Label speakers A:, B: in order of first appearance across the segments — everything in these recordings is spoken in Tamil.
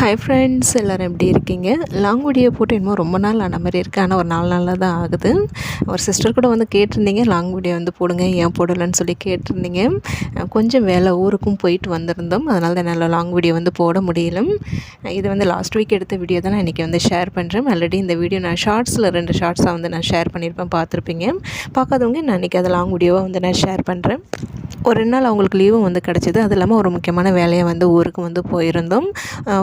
A: ஹாய் ஃப்ரெண்ட்ஸ் எல்லோரும் எப்படி இருக்கீங்க? லாங் வீடியோ போட்டு இன்னும் ரொம்ப நாள் ஆன மாதிரி இருக்குது ஆனால் ஒரு நாலு நாளில் தான் ஆகுது. ஒரு சிஸ்டர் கூட வந்து கேட்டிருந்தீங்க. லாங் வீடியோ வந்து போடுங்க ஏன் போடலைன்னு சொல்லி கேட்டிருந்தீங்க. கொஞ்சம் வேலை ஊருக்கும் போயிட்டு வந்திருந்தோம். அதனால தான் என்னால் லாங் வீடியோ வந்து போட முடியல. இது வந்து லாஸ்ட் வீக் எடுத்த வீடியோ தான் நான் இன்றைக்கி வந்து ஷேர் பண்ணுறேன் ஆல்ரெடி இந்த வீடியோ நான் ஷார்ட்ஸில் ரெண்டு ஷார்ட்ஸாக வந்து நான் ஷேர் பண்ணியிருப்பேன். பார்த்துருப்பீங்க. பார்க்காதவங்க நான் இன்றைக்கி அதை லாங் வீடியோவாக வந்து நான் ஷேர் பண்ணுறேன் ஒரு ரெண்டு நாள் அவங்களுக்கு லீவும் வந்து கிடச்சிது. அது இல்லாமல் ஒரு முக்கியமான வேலையை வந்து ஊருக்கு வந்து போயிருந்தோம்.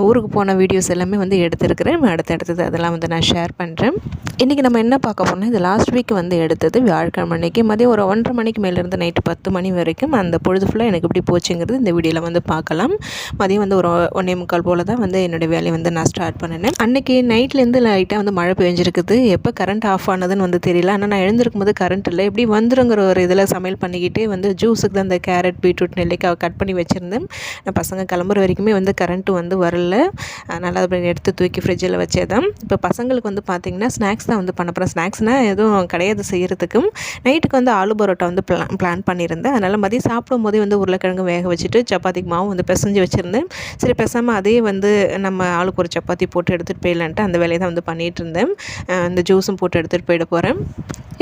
A: ஊருக்கு ஊருக்கு போன வீடியோஸ் எல்லாமே வந்து எடுத்திருக்கிறேன். அடுத்த அடுத்தது அதெல்லாம் வந்து நான் ஷேர் பண்ணுறேன் இன்றைக்கி நம்ம என்ன பார்க்க போனால் இது லாஸ்ட் வீக் வந்து எடுத்தது வியாழக்கிழமை அன்னைக்கு. மதியம் ஒரு ஒன்றரை மணிக்கு மேலேருந்து நைட்டு பத்து மணி வரைக்கும் அந்த பொழுது ஃபுல்லாக எனக்கு எப்படி போச்சுங்கிறது இந்த வீடியோவில் வந்து பார்க்கலாம். மதியம் வந்து ஒரு ஒன்றே முக்கால் போல் தான் வந்து என்னுடைய வேலையை வந்து நான் ஸ்டார்ட் பண்ணினேன். அன்றைக்கி நைட்லேருந்து லைட்டாக வந்து மழை பெஞ்சிருக்குது. எப்போ கரண்ட் ஆஃப் ஆனதுன்னு வந்து தெரியல. ஆனால் நான் எழுந்திருக்கும் போது கரண்ட் இல்லை. எப்படி வந்துருங்கிற ஒரு இதில் சமையல் பண்ணிக்கிட்டே வந்து ஜூஸுக்கு தான் அந்த கேரட் பீட்ரூட் நெல்லிக்காய் கட் பண்ணி வச்சுருந்தேன். நான் பசங்க கிளம்புற வரைக்குமே வந்து கரண்ட்டு வந்து வரல. நல்லா அதை எடுத்து தூக்கி ஃப்ரிட்ஜில் வச்சேதான் இப்போ பசங்களுக்கு வந்து பார்த்திங்கன்னா ஸ்நாக்ஸ் தான் வந்து பண்ண போகிறேன் ஸ்நாக்ஸ்னால் எதுவும் கிடையாது செய்கிறதுக்கும் நைட்டுக்கு வந்து ஆலு பரோட்டா வந்து பிளான் பிளான் பண்ணியிருந்தேன். அதனால் மதியம் சாப்பிடும் போதே வந்து உருளைக்கிழங்கு வேக வச்சுட்டு சப்பாத்திக்கு மாவு வந்து பிசைஞ்சு வச்சுருந்தேன். சரி பெசாமல் அதே வந்து நம்ம ஆளுக்கு ஒரு சப்பாத்தி போட்டு எடுத்துகிட்டு போயிடலான்ட்டு அந்த வேலையை தான் வந்து பண்ணிகிட்டு இருந்தேன். அந்த இந்த ஜூஸும் போட்டு எடுத்துகிட்டு போயிட போகிறேன்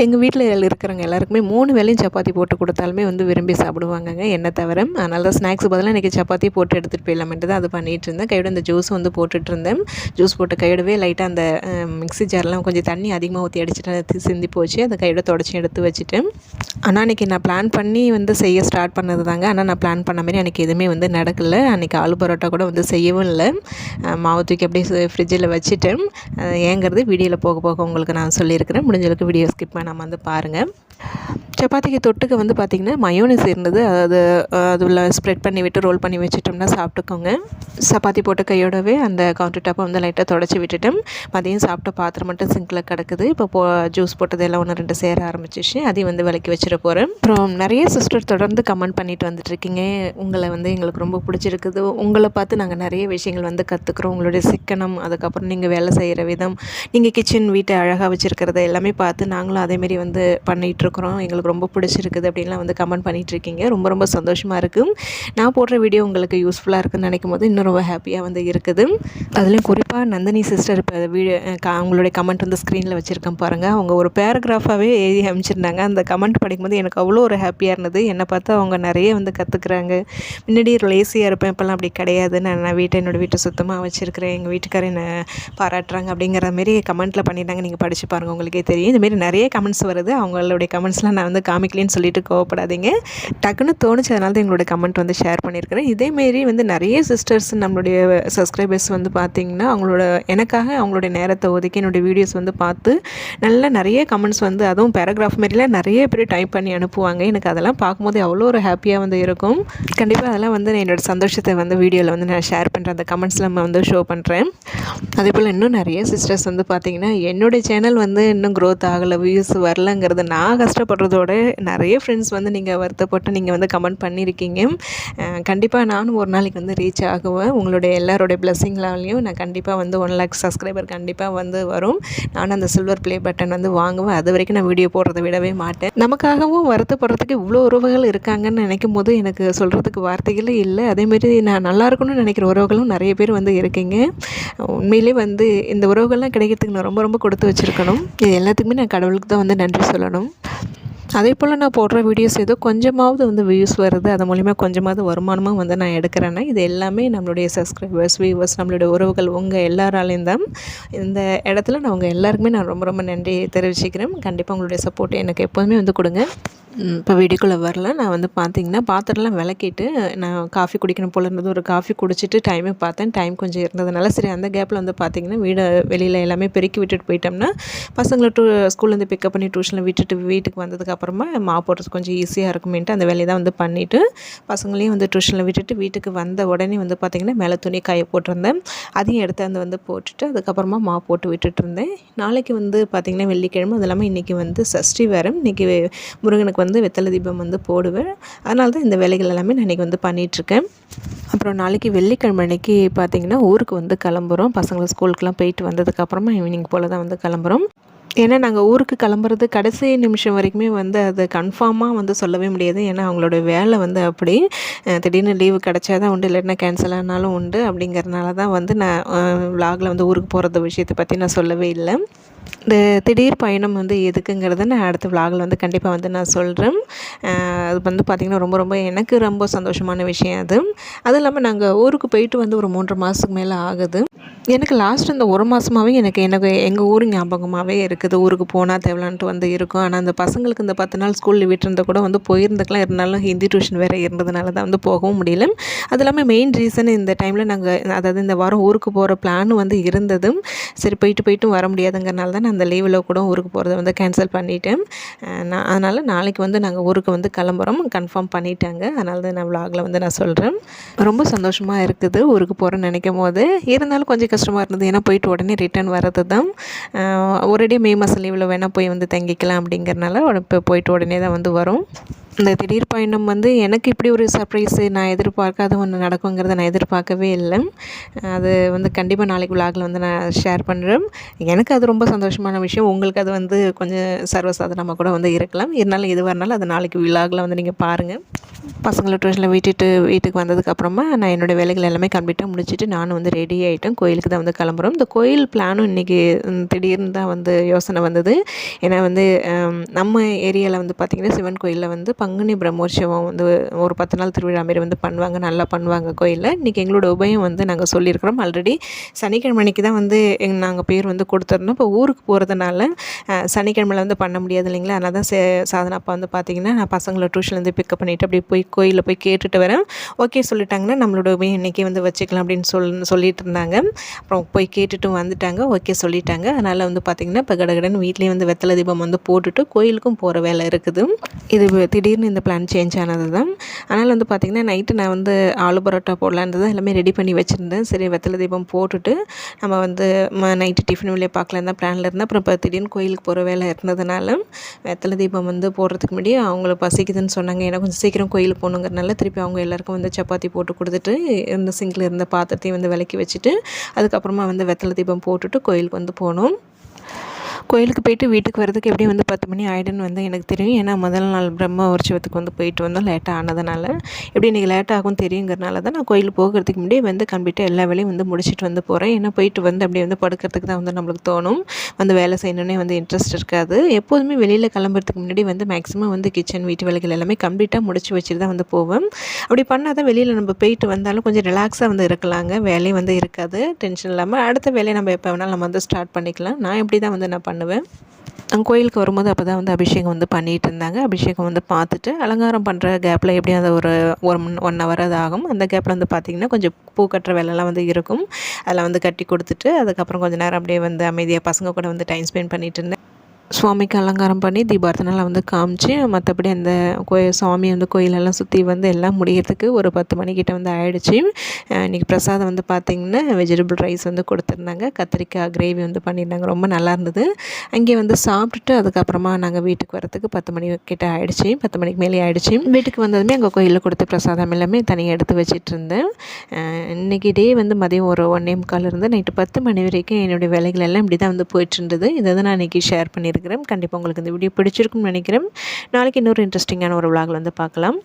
A: எங்கள் வீட்டில் இருக்கிறவங்க எல்லாருக்குமே மூணு வேலையும் சப்பாத்தி போட்டு கொடுத்தாலுமே வந்து விரும்பி சாப்பிடுவாங்கங்க என்ன தவிர. அதனால தான் ஸ்நாக்ஸ் பதிலாக இன்றைக்கி சப்பாத்தி போட்டு எடுத்துகிட்டு போயிடலாமென்ட்டு தான் அது பண்ணிகிட்டு இருந்தேன். கையோட அந்த ஜூஸ் வந்து போட்டுட்டு இருந்தேன். ஜூஸ் போட்டு கையோடவே லைட்டாக அந்த மிக்ஸி ஜார்லாம் கொஞ்சம் தண்ணி அதிகமாக ஊற்றி அடிச்சுட்டு சிந்தி போச்சு. அதை கையோட தொடச்சி எடுத்து வச்சுட்டு ஆனால் அன்றைக்கி நான் பிளான் பண்ணி வந்து செய்ய ஸ்டார்ட் பண்ணது தாங்க. ஆனால் நான் பிளான் பண்ண மாதிரி எனக்கு எதுவுமே வந்து நடக்கலை. அன்றைக்கி ஆலு பரோட்டா கூட வந்து செய்யவும் இல்லை. மாவு தூக்கி அப்படியே ஃப்ரிட்ஜில் வச்சுட்டேன். ஏங்கிறது வீடியோவில் போக போக உங்களுக்கு நான் சொல்லியிருக்கிறேன். முடிஞ்சளவுக்கு வீடியோ ஸ்கிப் நம்ம வந்து பாருங்கள் சப்பாத்திக்கு தொட்டுக்கு வந்து பார்த்திங்கன்னா மயோனிஸ் இருந்தது. அது அதில் ஸ்ப்ரெட் பண்ணி விட்டு ரோல் பண்ணி வச்சுட்டோம்னா சாப்பிட்டுக்கோங்க. சப்பாத்தி போட்ட கையோடவே அந்த கவுண்டர் டாப்பை வந்து லைட்டாக தொடச்சி விட்டுட்டோம். மதியம் சாப்பிட்ட பாத்திரம் மட்டும் சிங்கில் கிடக்குது. இப்போ போ ஜூஸ் போட்டது எல்லாம் ஒன்று ரெண்டு சேர ஆரம்பிச்சிச்சு அதையும் வந்து விளக்கி வச்சிட போகிறேன் அப்புறம் நிறைய சிஸ்டர் தொடர்ந்து கமெண்ட் பண்ணிட்டு வந்துட்டுருக்கீங்க உங்களை வந்து எங்களுக்கு ரொம்ப பிடிச்சிருக்குது. உங்களை பார்த்து நாங்கள் நிறைய விஷயங்கள் வந்து கற்றுக்குறோம் உங்களுடைய சிக்கனம் அதுக்கப்புறம் நீங்கள் வேலை செய்கிற விதம் நீங்கள் கிச்சன் வீட்டை அழகாக வச்சுருக்கிறத எல்லாமே பார்த்து நாங்களும் அதேமாரி வந்து பண்ணிகிட்ருக்குறோம் எங்களுக்கு ரொம்ப பிடிச்சிருக்குது அப்படின்லாம் வந்து கமெண்ட் பண்ணிகிட்ருக்கீங்க இருக்கீங்க ரொம்ப ரொம்ப சந்தோஷமாக இருக்குது நான் போடுற வீடியோ உங்களுக்கு யூஸ்ஃபுல்லாக இருக்குன்னு நினைக்கும் போது இன்னும் ரொம்ப ஹாப்பியாக வந்து இருக்குது. அதுலேயும் குறிப்பாக நந்தினி சிஸ்டர் இப்போ வீடியோ அவங்களுடைய கமெண்ட் வந்து ஸ்க்ரீனில் வச்சுருக்கேன் பாருங்கள் அவங்க ஒரு பேராகிராஃபாகவே எழுதி அமைச்சிருந்தாங்க அந்த கமெண்ட் படிக்கும்போது எனக்கு அவ்வளோ ஒரு ஹாப்பியாக இருந்தது. என்னை பார்த்து அவங்க நிறைய வந்து கற்றுக்குறாங்க முன்னாடி லேசியாக இருப்பேன். இப்போல்லாம் அப்படி கிடையாது. நான் நான் வீட்டை என்னோடய வீட்டை சுத்தமாக வச்சுருக்கிறேன். எங்கள் வீட்டுக்காரர் என்னை பாராட்டுறாங்க அப்படிங்கிற மாரி கமெண்ட்டில் பண்ணிட்டாங்க நீங்கள் படித்து பாருங்கள் உங்களுக்கே தெரியும். இதுமாரி நிறைய கமெண்ட் கமெண்ட்ஸ் வருது. அவங்களுடைய கமெண்ட்ஸ்லாம் நான் வந்து காமிக்கலேன்னு சொல்லிட்டு கோவப்படாதீங்க. டக்குன்னு தோணுச்சு அதனால தான் எங்களோட கமெண்ட் வந்து ஷேர் பண்ணியிருக்கிறேன். இதேமாரி வந்து நிறைய சிஸ்டர்ஸ் நம்மளுடைய சப்ஸ்கிரைபர்ஸ் வந்து பார்த்திங்கன்னா அவங்களோட எனக்காக அவங்களுடைய நேரத்தை ஒதுக்கி என்னுடைய வீடியோஸ் வந்து பார்த்து நல்ல நிறைய கமெண்ட்ஸ் வந்து அதுவும் பேராகிராஃப் மாரிலாம் நிறைய பேர் டைப் பண்ணி அனுப்புவாங்க. எனக்கு அதெல்லாம் பார்க்கும்போது அவ்வளோ ஒரு ஹாப்பியாக வந்து இருக்கும். கண்டிப்பாக அதெல்லாம் வந்து நான் என்னோட சந்தோஷத்தை வந்து வீடியோவில் வந்து நான் ஷேர் பண்ணுறேன் அந்த கமெண்ட்ஸில் நம்ம வந்து ஷோ பண்ணுறேன் அதே போல் இன்னும் நிறைய சிஸ்டர்ஸ் வந்து பார்த்திங்கன்னா என்னுடைய சேனல் வந்து இன்னும் க்ரோத் ஆகலை வியூஸ் வரலங்கிறது நான் கஷ்டப்படுறதோட நிறைய ஃப்ரெண்ட்ஸ் வந்து நீங்கள் வருத்தப்பட்டு நீங்கள் வந்து கமெண்ட் பண்ணியிருக்கீங்க. கண்டிப்பாக நானும் ஒரு நாளைக்கு வந்து ரீச் ஆகுவேன். உங்களுடைய எல்லாரோடைய பிளெஸிங்லாலையும் நான் கண்டிப்பாக வந்து ஒன் லேக் சப்ஸ்கிரைபர் கண்டிப்பாக வந்து வரும். நானும் அந்த சில்வர் ப்ளே பட்டன் வந்து வாங்குவேன். அது வரைக்கும் நான் வீடியோ போடுறத விடவே மாட்டேன். நமக்காகவும் வருத்தப்படுறதுக்கு இவ்வளோ உறவுகள் இருக்காங்கன்னு நினைக்கும் போது எனக்கு சொல்கிறதுக்கு வார்த்தைகளே இல்லை. அதேமாரி நான் நல்லா இருக்கணும்னு நினைக்கிற உறவுகளும் நிறைய பேர் வந்து இருக்கீங்க. உண்மையிலே வந்து இந்த உறவுகள்லாம் கிடைக்கிறதுக்கு நான் ரொம்ப ரொம்ப கொடுத்து வச்சுருக்கணும். இது எல்லாத்துக்குமே நான் கடவுளுக்கு தான் வந்து நன்றி சொல்லணும். அதே போல் நான் போடுற வீடியோஸ் ஏதோ கொஞ்சமாவது வந்து வியூஸ் வருது அது மூலிமா கொஞ்சமாவது வருமானமும் வந்து நான் எடுக்கிறேன்னா இது எல்லாமே நம்மளுடைய சப்ஸ்கிரைபர்ஸ் வியூவர்ஸ் நம்மளுடைய உறவுகள் உங்கள் எல்லாராலையும் தான். இந்த இடத்துல நான் உங்கள் எல்லாருக்குமே நான் ரொம்ப ரொம்ப நன்றி தெரிவிச்சுக்கிறேன். கண்டிப்பாக உங்களுடைய சப்போர்ட் எனக்கு எப்போதுமே வந்து கொடுங்க. இப்போ வீடியோக்குள்ளே வரல நான் வந்து பார்த்தீங்கன்னா பாத்திரம்லாம் விளக்கிட்டு நான் காஃபி குடிக்கணும் போல இருந்தது. ஒரு காஃபி குடிச்சிட்டு டைமே பார்த்தேன். டைம் கொஞ்சம் இருந்ததுனால சரி அந்த கேப்பில் வந்து பார்த்தீங்கன்னா வீடை வெளியில் எல்லாமே பெருக்கி விட்டுட்டு போயிட்டோம்னா பசங்களை டூ ஸ்கூல்லேருந்து பிக்கப் பண்ணி டியூஷனில் விட்டுட்டு வீட்டுக்கு வந்ததுக்கப்புறமா மா போடுறது கொஞ்சம் ஈஸியாக இருக்குமேன்ட்டு அந்த வேலையை தான் வந்து பண்ணிவிட்டு பசங்களையும் வந்து டியூஷனில் விட்டுட்டு வீட்டுக்கு வந்த உடனே வந்து பார்த்திங்கன்னா மேலே துணி காய போட்டிருந்தேன். அதையும் எடுத்து அந்த வந்து போட்டுட்டு அதுக்கப்புறமா மா போட்டு விட்டுட்டு இருந்தேன். நாளைக்கு வந்து பார்த்திங்கன்னா வெள்ளிக்கிழமை அது இல்லாமல் இன்றைக்கி வந்து சஷ்டி வேறு. இன்றைக்கி முருகனுக்கு வந்து வெத்தலை தீபம் வந்து போடுவேன். அதனால தான் இந்த வேலைகள் எல்லாமே நான் இன்றைக்கி வந்து பண்ணிகிட்ருக்கேன் அப்புறம் நாளைக்கு வெள்ளிக்கிழமை அன்னைக்கு பார்த்திங்கன்னா ஊருக்கு வந்து கிளம்புறோம். பசங்களை ஸ்கூலுக்குலாம் போயிட்டு வந்ததுக்கப்புறமா ஈவினிங் போல் தான் வந்து கிளம்புறோம். ஏன்னா நாங்கள் ஊருக்கு கிளம்புறது கடைசி நிமிஷம் வரைக்குமே வந்து அது கன்ஃபார்மாக வந்து சொல்லவே முடியாது. ஏன்னா அவங்களோட வேலை வந்து அப்படி. திடீர்னு லீவு கிடைச்சா தான் உண்டு இல்லைன்னா கேன்சல் ஆனாலும் உண்டு அப்படிங்கிறனால தான் வந்து நான் விலாகில் வந்து ஊருக்கு போகிறது விஷயத்தை பற்றி நான் சொல்லவே இல்லை. இந்த திடீர் பயணம் வந்து எதுக்குங்கிறத நான் அடுத்த விலாகில் வந்து கண்டிப்பாக வந்து நான் சொல்கிறேன் அது வந்து பார்த்திங்கன்னா ரொம்ப ரொம்ப எனக்கு ரொம்ப சந்தோஷமான விஷயம் அது. அதுவும் இல்லாமல் நாங்கள் ஊருக்கு போயிட்டு வந்து ஒரு மூன்று மாதத்துக்கு மேலே ஆகுது. எனக்கு லாஸ்ட் இந்த ஒரு மாதமாகவே எனக்கு எனக்கு எங்கள் ஊர் ஞாபகமாகவே இருக்குது. ஊருக்கு போனால் தேவலான்ட்டு வந்து இருக்கும். ஆனால் அந்த பசங்களுக்கு இந்த பத்து நாள் ஸ்கூலில் விட்டுருந்த கூட வந்து போயிருந்துக்கலாம். இருந்தாலும் ஹிந்தி டியூஷன் வேறு இருந்ததுனால தான் வந்து போகவும் முடியல. அது இல்லாமல் மெயின் ரீசன் இந்த டைமில் நாங்கள் அதாவது இந்த வாரம் ஊருக்கு போகிற பிளான் வந்து இருந்ததும் சரி போயிட்டு போயிட்டும் வர முடியாதுங்கிறனால தான் நான் அந்த லீவில் கூட ஊருக்கு போகிறத வந்து கேன்சல் பண்ணிவிட்டேன் நான் அதனால் நாளைக்கு வந்து நாங்கள் ஊருக்கு வந்து கிளம்புறோம். கன்ஃபார்ம் பண்ணிட்டாங்க. அதனால தான் நான் விலாகில் வந்து நான் சொல்கிறேன் ரொம்ப சந்தோஷமாக இருக்குது ஊருக்கு போகிறேன்னு நினைக்கும் போது. இருந்தாலும் கொஞ்சம் கஷ்டமாக இருந்தது. ஏன்னா போயிட்டு உடனே ரிட்டர்ன் வர்றது தான் ஒரேடியாக மே மாதம் லீவில் வேணால் போய் வந்து தங்கிக்கலாம் அப்படிங்கிறனால இப்போ போயிட்டு உடனே தான் வந்து வரும். இந்த திடீர் பயணம் வந்து எனக்கு இப்படி ஒரு சர்ப்ரைஸு நான் எதிர்பார்க்காத ஒன்று நடக்குங்கிறத நான் எதிர்பார்க்கவே இல்லை. அது வந்து கண்டிப்பாக நாளைக்கு விலாகில் வந்து நான் ஷேர் பண்ணுறேன் எனக்கு அது ரொம்ப சந்தோஷமான விஷயம். உங்களுக்கு அது வந்து கொஞ்சம் சர்வசாதாரணமாக கூட வந்து இருக்கலாம். இருந்தாலும் எதுவாக இருந்தாலும் அது நாளைக்கு விலாகில் வந்து நீங்கள் பாருங்கள் பசங்களை டியூஷனில் விட்டுட்டு வீட்டுக்கு வந்ததுக்கப்புறமா நான் என்னோடய வேலைகள் எல்லாமே கம்ப்ளீட்டாக முடிச்சுட்டு நானும் வந்து ரெடி ஆகிட்டேன் கோயிலுக்கு தான் வந்து கிளம்புறோம். இந்த கோயில் பிளானும் இன்றைக்கி திடீர்னு தான் வந்து யோசனை வந்தது. ஏன்னா வந்து நம்ம ஏரியாவில் வந்து பார்த்திங்கன்னா சிவன் கோயிலில் வந்து பங்குனி பிரம்மோற்சவம் வந்து ஒரு பத்து நாள் திருவிழா மாரி வந்து பண்ணுவாங்க நல்லா பண்ணுவாங்க கோயிலில். இன்றைக்கி எங்களோட உபயம் வந்து நாங்கள் சொல்லியிருக்கிறோம். ஆல்ரெடி சனிக்கிழமை அன்னைக்கு தான் வந்து எங் நாங்கள் பேர் வந்து கொடுத்துருந்தோம் இப்போ ஊருக்கு போகிறதுனால சனிக்கிழமையில் வந்து பண்ண முடியாது இல்லைங்களா? அதனால் தான் சே சாதனா அப்பா வந்து பார்த்திங்கன்னா நான் பசங்களை டியூஷன்லேருந்து பிக்கப் பண்ணிவிட்டு அப்படியே போய் கோயிலில் போய் கேட்டுட்டு வரேன். ஓகே சொல்லிட்டாங்கன்னா நம்மளோட உபயம் இன்றைக்கி வந்து வச்சுக்கலாம் அப்படின்னு சொல் சொல்லிட்டு இருந்தாங்க. அப்புறம் போய் கேட்டுட்டும் வந்துட்டாங்க. ஓகே சொல்லிட்டாங்க. அதனால் வந்து பார்த்திங்கன்னா இப்போ கடகடன் வீட்லேயே வந்து வெத்தலை தீபம் வந்து போட்டுட்டு கோயிலுக்கும் போகிற வேலை இருக்குது. இது திடீர் திடீர்னு இந்த பிளான் சேஞ்ச் ஆனது தான் அதனால் வந்து பார்த்திங்கன்னா நைட்டு நான் வந்து ஆலு பரோட்டா போடலான்றது எல்லாமே ரெடி பண்ணி வச்சுருந்தேன். சரி வெத்தலை தீபம் போட்டுட்டு நம்ம வந்து நைட்டு டிஃபன் வெளியே பார்க்கலாம் தான் பிளானில் இருந்தேன். அப்புறம் இப்போ திடீர்னு கோயிலுக்கு போகிற வேலை இருந்ததுனால வெத்தலை தீபம் வந்து போடுறதுக்கு முன்னாடி அவங்கள பசிக்குதுன்னு சொன்னாங்க. ஏன்னா கொஞ்சம் சீக்கிரம் கோயிலுக்கு போகணுங்கிறனால திருப்பி அவங்க எல்லாருக்கும் வந்து சப்பாத்தி போட்டு கொடுத்துட்டு இந்த சிங்கில் இருந்த பாத்திரத்தையும் வந்து விலக்கி வச்சுட்டு அதுக்கப்புறமா வந்து வெத்தலை தீபம் போட்டுட்டு கோயிலுக்கு வந்து போனோம். கோயிலுக்கு போயிட்டு வீட்டுக்கு வரதுக்கு எப்படியும் வந்து பத்து மணி ஆகிடுன்னு வந்து எனக்கு தெரியும். ஏன்னா முதல் நாள் பிரம்ம உற்சவத்துக்கு வந்து போயிட்டு வந்தோம். லேட்டாக ஆனதுனால. எப்படி இன்றைக்கி லேட் ஆகும் தெரியுங்கிறனால தான் நான் கோயில் போகிறதுக்கு முன்னாடி வந்து கம்ப்ளீட்டாக எல்லா வேலையும் வந்து முடிச்சுட்டு வந்து போகிறேன் ஏன்னா போயிட்டு வந்து அப்படியே வந்து படுக்கிறதுக்கு தான் வந்து நம்மளுக்கு தோணும். வந்து வேலை செய்யணுன்னே வந்து இன்ட்ரெஸ்ட் இருக்காது. எப்போதுமே வெளியில் கிளம்புறதுக்கு முன்னாடி வந்து மேக்ஸிமம் வந்து கிச்சன் வீட்டு வேலைகள் எல்லாமே கம்ப்ளீட்டாக முடிச்சு வச்சுட்டு தான் வந்து போவேன். அப்படி பண்ணால் தான் வெளியில் நம்ம போயிட்டு வந்தாலும் கொஞ்சம் ரிலாக்ஸாக வந்து இருக்கலாங்க. வேலையும் வந்து இருக்காது. டென்ஷன் இல்லாமல் அடுத்த வேலையை நம்ம எப்போ வேணாலும் நம்ம வந்து ஸ்டார்ட் பண்ணிக்கலாம். நான் எப்படி தான் வந்து நான் பண்ணுவேன். அங்கே கோயிலுக்கு வரும்போது அப்போ தான் வந்து அபிஷேகம் வந்து பண்ணிகிட்டு இருந்தாங்க. அபிஷேகம் வந்து பார்த்துட்டு அலங்காரம் பண்ணுற கேப்பில் எப்படியும் அது ஒரு ஒரு ஒன் ஹவர் அது ஆகும். அந்த கேப்பில் வந்து பார்த்திங்கன்னா கொஞ்சம் பூ கட்டுற வேலைலாம் வந்து இருக்கும். அதில் வந்து கட்டி கொடுத்துட்டு அதுக்கப்புறம் கொஞ்சம் நேரம் அப்படியே வந்து அமைதியாக பசங்க கூட வந்து டைம் ஸ்பெண்ட் பண்ணிகிட்டு இருந்தேன். சுவாமிக்கு அலங்காரம் பண்ணி தீபார்த்தனைலாம் வந்து காமிச்சு மற்றபடி அந்த கோயில் சுவாமி வந்து கோயிலெல்லாம் சுற்றி வந்து எல்லாம் முடிகிறதுக்கு ஒரு பத்து மணிக்கிட்ட வந்து ஆயிடுச்சு. இன்றைக்கி பிரசாதம் வந்து பார்த்திங்கன்னா வெஜிடபிள் ரைஸ் வந்து கொடுத்துருந்தாங்க. கத்திரிக்காய் கிரேவி வந்து பண்ணியிருந்தாங்க. ரொம்ப நல்லா இருந்தது. அங்கே வந்து சாப்பிட்டுட்டு அதுக்கப்புறமா நாங்கள் வீட்டுக்கு வரத்துக்கு பத்து மணி கிட்ட ஆயிடுச்சு. பத்து மணிக்கு மேலே ஆயிடுச்சு. வீட்டுக்கு வந்ததுமே அங்கே கோயிலில் கொடுத்த பிரசாதம் எல்லாமே தனியாக எடுத்து வச்சிட்டு இருந்தேன். இன்றைக்கி இன்னைக்கு டே வந்து மதியம் ஒரு ஒன்னே முக்கால் இருந்து நைட்டு பத்து மணி வரைக்கும் என்னுடைய வேலைகள் எல்லாம் இப்படி தான் வந்து போயிட்டு இருந்தது. இதை தான் நான் இன்றைக்கி ஷேர் பண்ணியிருக்கிறேன் கண்டிப்பாக உங்களுக்கு இந்த வீடியோ பிடிச்சிருக்கும்னு நினைக்கிறேன். நாளைக்கு இன்னொரு இன்ட்ரெஸ்டிங்கான ஒரு விளாகில் வந்து பார்க்கலாம்.